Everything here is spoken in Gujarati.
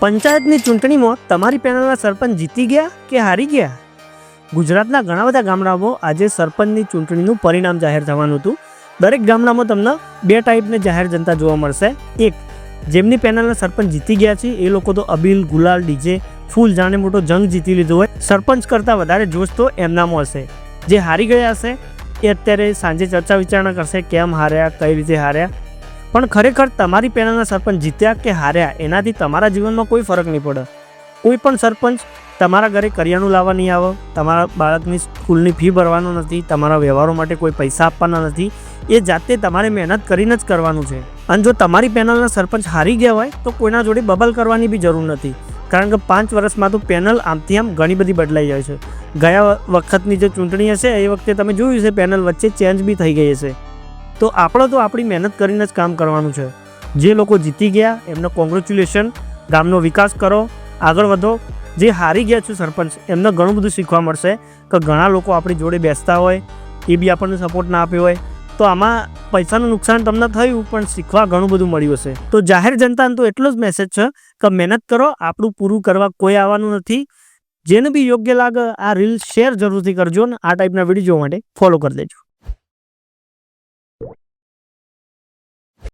પંચાયતની ચૂંટણીમાં તમારી પેનલના સરપંચ જીતી ગયા કે હારી ગયા? ગુજરાતના ઘણા બધા ગામડાઓ આજે સરપંચની ચૂંટણીનું પરિણામ જાહેર થવાનું હતું. દરેક ગામડામાં તમને બે ટાઈપની જાહેર જનતા જોવા મળશે. એક, જેમની પેનલના સરપંચ જીતી ગયા છે, એ લોકો તો અબીલ, ગુલાલ, ડીજે, ફૂલ, જાણે મોટો જંગ જીતી લીધો હોય. સરપંચ કરતાં વધારે જોશ તો એમનામાં હશે. જે હારી ગયા હશે, એ અત્યારે સાંજે ચર્ચા વિચારણા કરશે, કેમ હાર્યા, કઈ રીતે હાર્યા? પણ ખરેખર તમારી પેનલના સરપંચ જીત્યા કે હાર્યા, એનાથી તમારા જીવનમાં કોઈ ફરક નહીં પડે. કોઈ પણ સરપંચ તમારા ઘરે કરિયાણું લાવવા નહીં આવે, તમારા બાળકની સ્કૂલની ફી ભરવાનો નથી, તમારા વ્યવહારો માટે કોઈ પૈસા આપવાના નથી, એ જાતે તમારે મહેનત કરીને જ કરવાનું છે. અને જો તમારી પેનલના સરપંચ હારી ગયા હોય, તો કોઈના જોડે બબલ કરવાની બી જરૂર નથી. કારણ કે પાંચ વર્ષમાં તો પેનલ આમથી આમ ઘણી બધી બદલાઈ જાય છે. ગયા વખતની જે ચૂંટણી હશે, એ વખતે તમે જોયું છે પેનલ વચ્ચે ચેન્જ બી થઈ ગઈ હશે. તો આપણે તો આપણી મહેનત કરીને જ કામ કરવાનું છે. જે લોકો જીતી ગયા, એમને કોંગ્રેચ્યુલેશન ગામનો વિકાસ કરો, આગળ વધો. જે હારી ગયા છે સરપંચ, એમને ઘણું બધું શીખવા મળશે કે ઘણા લોકો આપણી જોડે બેસતા હોય, એ બી આપણને સપોર્ટ ના આપ્યો હોય. તો આમાં પૈસાનું નુકસાન તમને થયું, પણ શીખવા ઘણું બધું મળ્યું હશે. તો જાહેર જનતાને તો એટલો જ મેસેજ છે કે મહેનત કરો, આપણું પૂરું કરવા કોઈ આવવાનું નથી. જેને બી યોગ્ય લાગે, આ રીલ શેર જરૂરથી કરજો ને આ ટાઈપના વીડિયો જોવા માટે ફોલો કરી દેજો.